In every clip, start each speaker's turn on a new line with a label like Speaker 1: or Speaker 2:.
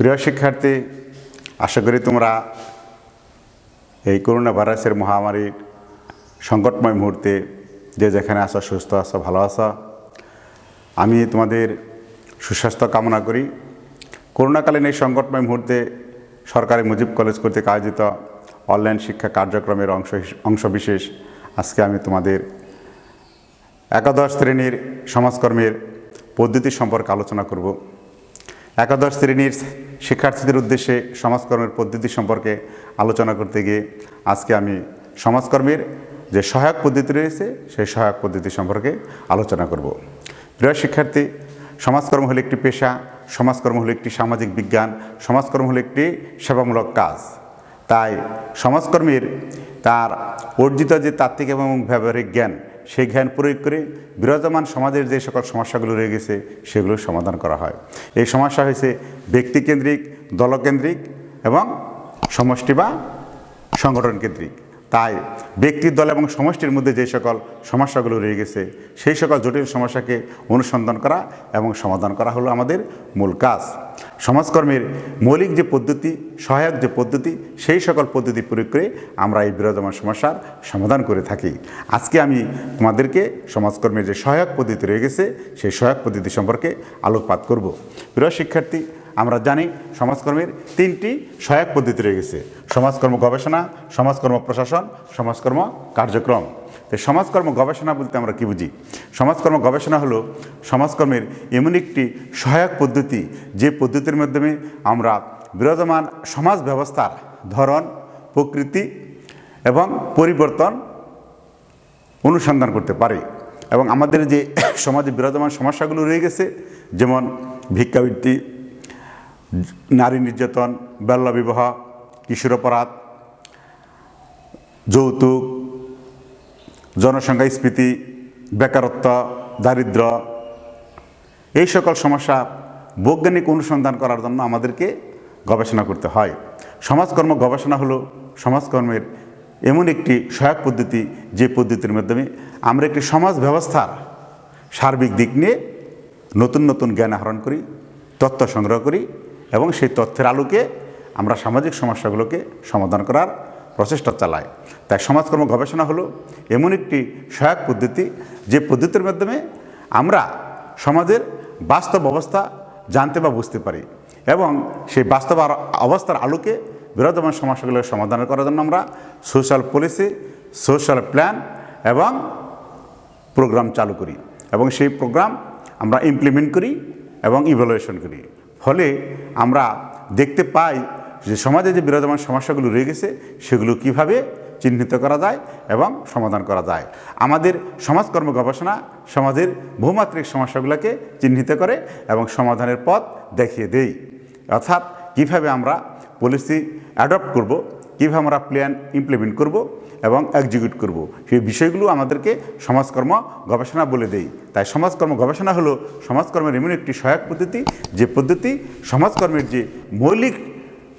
Speaker 1: প্রিয় শিক্ষার্থী, আশা করি তোমরা এই করোনা ভাইরাসের মহামারীর সংকটময় মুহূর্তে যে যেখানে আসো সুস্থ আছো, ভালো আছো। আমি তোমাদের সুস্বাস্থ্য কামনা করি। করোনাকালীন এই সংকটময় মুহূর্তে সরকারি মুজিব কলেজ কর্তৃক আয়োজিত অনলাইন শিক্ষা কার্যক্রমের অংশ অংশবিশেষ আজকে আমি তোমাদের একাদশ শ্রেণির সমাজকর্মের পদ্ধতি সম্পর্কে আলোচনা করব। একাদশ শ্রেণির শিক্ষার্থীদের উদ্দেশ্যে সমাজকর্মের পদ্ধতি সম্পর্কে আলোচনা করতে গিয়ে আজকে আমি সমাজকর্মের যে সহায়ক পদ্ধতি রয়েছে, সেই সহায়ক পদ্ধতি সম্পর্কে আলোচনা করব। প্রিয় শিক্ষার্থী, সমাজকর্ম হলো একটি পেশা, সমাজকর্ম হলো একটি সামাজিক বিজ্ঞান, সমাজকর্ম হলো একটি সেবামূলক কাজ। তাই সমাজকর্মীর তার অর্জিত যে তাত্ত্বিক এবং ব্যবহারিক জ্ঞান সেই জ্ঞান প্রয়োগ করে বিরাজমান সমাজের যে সকল সমস্যাগুলো রয়ে গেছে, সেগুলো সমাধান করা হয়। এই সমস্যা হয়েছে ব্যক্তিকেন্দ্রিক, দলকেন্দ্রিক এবং সমষ্টি বা সংগঠন কেন্দ্রিক তাই ব্যক্তির দল এবং সমষ্টির মধ্যে যে সকল সমস্যাগুলো রয়ে গেছে, সেই সকল জটিল সমস্যাকে অনুসন্ধান করা এবং সমাধান করা হলো আমাদের মূল কাজ। সমাজকর্মের মৌলিক যে পদ্ধতি, সহায়ক যে পদ্ধতি, সেই সকল পদ্ধতি প্রয়োগ করে আমরা এই বিরাজমান সমস্যার সমাধান করে থাকি। আজকে আমি তোমাদেরকে সমাজকর্মের যে সহায়ক পদ্ধতি রয়ে গেছে, সেই সহায়ক পদ্ধতি সম্পর্কে আলোকপাত করব। প্রিয় শিক্ষার্থী আমরা জানি সমাজকর্মের তিনটি সহায়ক পদ্ধতি রয়ে গেছে। সমাজকর্ম গবেষণা, সমাজকর্ম প্রশাসন, সমাজকর্ম কার্যক্রম। তো সমাজকর্ম গবেষণা বলতে আমরা কি বুঝি? সমাজকর্ম গবেষণা হলো সমাজকর্মের এমন একটি সহায়ক পদ্ধতি যে পদ্ধতির মাধ্যমে আমরা বিরাজমান সমাজ ব্যবস্থার ধরন, প্রকৃতি এবং পরিবর্তন অনুসন্ধান করতে পারে। এবং আমাদের যে সমাজে বিরাজমান সমস্যাগুলো রয়ে গেছে, যেমন ভিক্ষাবৃত্তি নারী নির্যাতন বাল্যবিবাহ কিশোর অপরাধ, যৌতুক জনসংখ্যা স্ফীতি, বেকারত্ব, দারিদ্র, এই সকল সমস্যা বৈজ্ঞানিক অনুসন্ধান করার জন্য আমাদেরকে গবেষণা করতে হয়। সমাজকর্ম গবেষণা হলো সমাজকর্মের এমন একটি সহায়ক পদ্ধতি, যে পদ্ধতির মাধ্যমে আমরা একটি সমাজ ব্যবস্থার সার্বিক দিক নিয়ে নতুন নতুন জ্ঞান আহরণ করি, তথ্য সংগ্রহ করি এবং সেই তথ্যের আলোকে আমরা সামাজিক সমস্যাগুলোকে সমাধান করার প্রচেষ্টা চালাই। তাই সমাজকর্ম গবেষণা হলো এমন একটি সহায়ক পদ্ধতি, যে পদ্ধতির মাধ্যমে আমরা সমাজের বাস্তব অবস্থা জানতে বা বুঝতে পারি এবং সেই বাস্তব অবস্থার আলোকে বিরাজমান সমস্যাগুলোর সমাধান করার জন্য আমরা সোশ্যাল পলিসি, সোশ্যাল প্ল্যান এবং প্রোগ্রাম চালু করি এবং সেই প্রোগ্রাম আমরা ইমপ্লিমেন্ট করি এবং ইভ্যালুয়েশন করি। ফলে আমরা দেখতে পাই যে সমাজে যে বিরাজমান সমস্যাগুলো রয়ে গেছে, সেগুলো কীভাবে চিহ্নিত করা যায় এবং সমাধান করা যায়। আমাদের সমাজকর্ম গবেষণা সমাজের ভূমাত্রিক সমস্যাগুলোকে চিহ্নিত করে এবং সমাধানের পথ দেখিয়ে দেয় অর্থাৎ কীভাবে আমরা পলিসি অ্যাডপ্ট করব কীভাবে আমরা প্ল্যান ইমপ্লিমেন্ট করব এবং এক্সিকিউট করব। সেই বিষয়গুলো আমাদেরকে সমাজকর্ম গবেষণা বলে দেই তাই সমাজকর্ম গবেষণা হলো সমাজকর্মের এমন একটি সহায়ক পদ্ধতি, যে পদ্ধতি সমাজকর্মের যে মৌলিক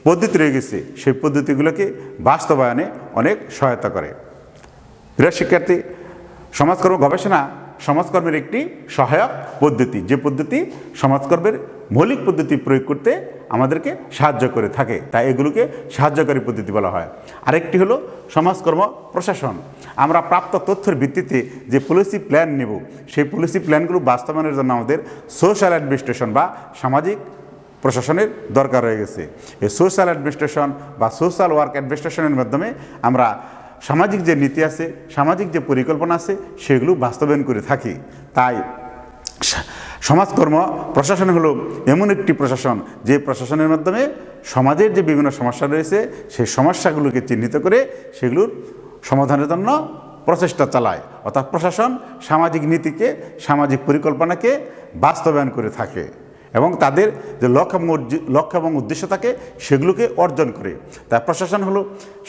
Speaker 1: পদ্ধতি রয়ে গেছে, সেই পদ্ধতিগুলোকে বাস্তবায়নে অনেক সহায়তা করে। প্রিয় শিক্ষার্থী, সমাজকর্ম গবেষণা সমাজকর্মের একটি সহায়ক পদ্ধতি। যে পদ্ধতি সমাজকর্মের মৌলিক পদ্ধতি প্রয়োগ করতে আমাদেরকে সাহায্য করে থাকে। তাই এগুলোকে সাহায্যকারী পদ্ধতি বলা হয়। আরেকটি হলো সমাজকর্ম প্রশাসন। আমরা প্রাপ্ত তথ্যের ভিত্তিতে যে পলিসি প্ল্যান নেব, সেই পলিসি প্ল্যানগুলো বাস্তবায়নের জন্য আমাদের সোশ্যাল অ্যাডমিনিস্ট্রেশন বা সামাজিক প্রশাসনের দরকার হয়ে গেছে। এই সোশ্যাল অ্যাডমিনিস্ট্রেশন বা সোশ্যাল ওয়ার্ক অ্যাডমিনিস্ট্রেশনের মাধ্যমে আমরা সামাজিক যে নীতি আছে, সামাজিক যে পরিকল্পনা আছে, সেগুলো বাস্তবায়ন করে থাকি। তাই সমাজকর্ম, প্রশাসন হলো এমন একটি প্রশাসন, যে প্রশাসনের মাধ্যমে সমাজের যে বিভিন্ন সমস্যা রয়েছে, সেই সমস্যাগুলোকে চিহ্নিত করে সেগুলোর সমাধানের জন্য প্রচেষ্টা চালায়। অর্থাৎ প্রশাসন সামাজিক নীতিকে, সামাজিক পরিকল্পনাকে বাস্তবায়ন করে থাকে এবং তাদের যে লক্ষ্য লক্ষ্য এবং উদ্দেশ্য থাকে, সেগুলোকে অর্জন করে। তাই প্রশাসন হলো,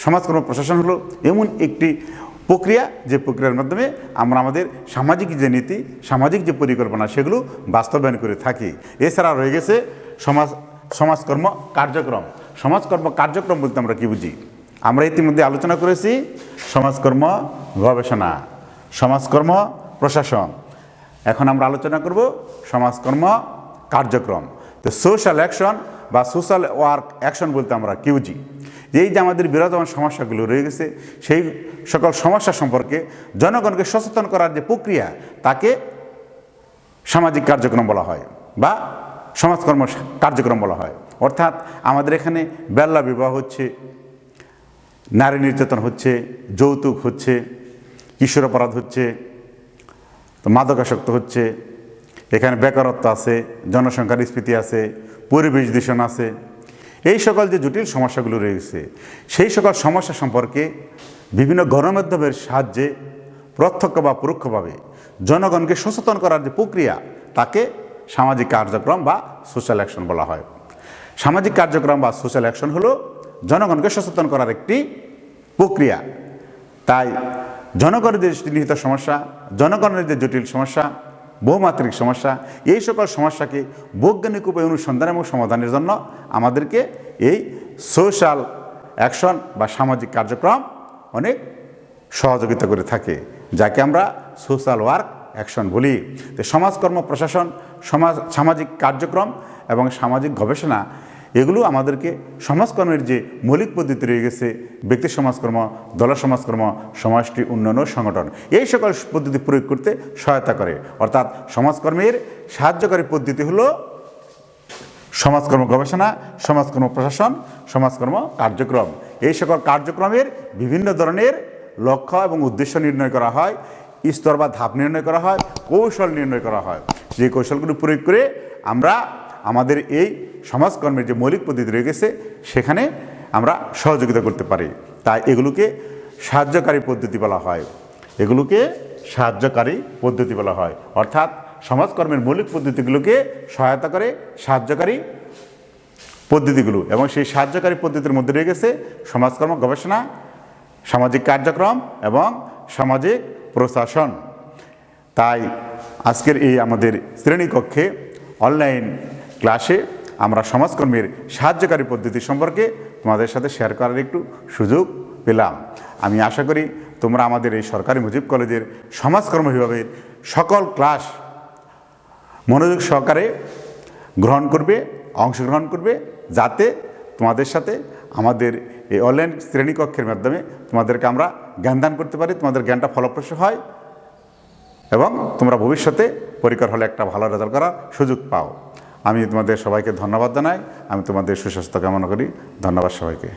Speaker 1: সমাজকর্ম প্রশাসন হলো এমন একটি প্রক্রিয়া, যে প্রক্রিয়ার মাধ্যমে আমরা আমাদের সামাজিক যে নীতি, সামাজিক যে পরিকল্পনা, সেগুলো বাস্তবায়ন করে থাকি। এছাড়া রয়ে গেছে সমাজ, সমাজকর্ম কার্যক্রম। সমাজকর্ম কার্যক্রম বলতে আমরা কি বুঝি? আমরা ইতিমধ্যে আলোচনা করেছি সমাজকর্ম গবেষণা, সমাজকর্ম প্রশাসন। এখন আমরা আলোচনা করব সমাজকর্ম কার্যক্রম। তো সোশ্যাল অ্যাকশন বা সোশ্যাল ওয়ার্ক অ্যাকশন বলতে আমরা কিউজি এই যে আমাদের বিরাজমান সমস্যাগুলো রয়ে গেছে, সেই সকল সমস্যা সম্পর্কে জনগণকে সচেতন করার যে প্রক্রিয়া, তাকে সামাজিক কার্যক্রম বলা হয় বা সমাজকর্ম কার্যক্রম বলা হয়। অর্থাৎ আমাদের এখানে বেল্লা বিবাহ হচ্ছে, নারী নির্যাতন হচ্ছে, যৌতুক হচ্ছে, কিশোর অপরাধ হচ্ছে মাদকাসক্ত হচ্ছে, এখানে বেকারত্ব আছে, জনসংখ্যার স্ফীতি আছে, পরিবেশ দূষণ আছে এই সকল যে জটিল সমস্যাগুলো রয়েছে, সেই সকল সমস্যা সম্পর্কে বিভিন্ন গণমাধ্যমের সাহায্যে, প্রত্যক্ষ বা পরোক্ষভাবে জনগণকে সচেতন করার যে প্রক্রিয়া, তাকে সামাজিক কার্যক্রম বা সোশ্যাল অ্যাকশন বলা হয়। সামাজিক কার্যক্রম বা সোশ্যাল অ্যাকশন হলো জনগণকে সচেতন করার একটি প্রক্রিয়া। তাই জনগণের যে নিহিত সমস্যা, জনগণের যে জটিল সমস্যা বহুমাত্রিক সমস্যা। এই সকল সমস্যাকে বৈজ্ঞানিক উপায় অনুসন্ধান এবং সমাধানের জন্য আমাদেরকে এই সোশ্যাল অ্যাকশন বা সামাজিক কার্যক্রম অনেক সহযোগিতা করে থাকে, যাকে আমরা সোশ্যাল ওয়ার্ক অ্যাকশন বলি। তো সমাজকর্ম, প্রশাসন, সমাজ, সামাজিক কার্যক্রম এবং সামাজিক গবেষণা এগুলো আমাদেরকে সমাজকর্মের যে মৌলিক পদ্ধতি রয়ে গেছে, ব্যক্তি সমাজকর্ম, দল সমাজকর্ম, সমাজটি উন্নয়ন ও সংগঠন, এই সকল পদ্ধতি প্রয়োগ করতে সহায়তা করে। অর্থাৎ সমাজকর্মের সাহায্যকারী পদ্ধতি হলো সমাজকর্ম গবেষণা, সমাজকর্ম প্রশাসন, সমাজকর্ম কার্যক্রম। এই সকল কার্যক্রমের বিভিন্ন ধরনের লক্ষ্য এবং উদ্দেশ্য নির্ণয় করা হয়, স্তর বা ধাপ নির্ণয় করা হয়, কৌশল নির্ণয় করা হয়। যে কৌশলগুলো প্রয়োগ করে আমরা আমাদের এই সমাজকর্মের যে মৌলিক পদ্ধতি রয়ে গেছে সেখানে আমরা সহযোগিতা করতে পারি। তাই এগুলোকে সাহায্যকারী পদ্ধতি বলা হয়। এগুলোকে সাহায্যকারী পদ্ধতি বলা হয়। অর্থাৎ সমাজকর্মের মৌলিক পদ্ধতিগুলোকে সহায়তা করে সাহায্যকারী পদ্ধতিগুলো। এবং সেই সাহায্যকারী পদ্ধতির মধ্যে রয়ে গেছে সমাজকর্ম, গবেষণা, সামাজিক কার্যক্রম এবং সামাজিক প্রশাসন। তাই আজকের এই আমাদের শ্রেণীকক্ষে অনলাইন ক্লাসে আমরা সমাজকর্মের সাহায্যকারী পদ্ধতি সম্পর্কে তোমাদের সাথে শেয়ার করার একটু সুযোগ পেলাম। আমি আশা করি তোমরা আমাদের এই সরকারি মুজিব কলেজের সমাজকর্ম বিভাগের সকল ক্লাস মনোযোগ সহকারে গ্রহণ করবে, অংশগ্রহণ করবে, যাতে তোমাদের সাথে আমাদের এই অনলাইন শ্রেণীকক্ষের মাধ্যমে তোমাদেরকে আমরা জ্ঞানদান করতে পারি, তোমাদের জ্ঞানটা ফলপ্রসূ হয় এবং তোমরা ভবিষ্যতে পরিকর হলে একটা ভালো রেজাল্ট করার সুযোগ পাও। আমি তোমাদের সবাইকে ধন্যবাদ জানাই। আমি তোমাদের সুস্বাস্থ্য কামনা করি। ধন্যবাদ সবাইকে।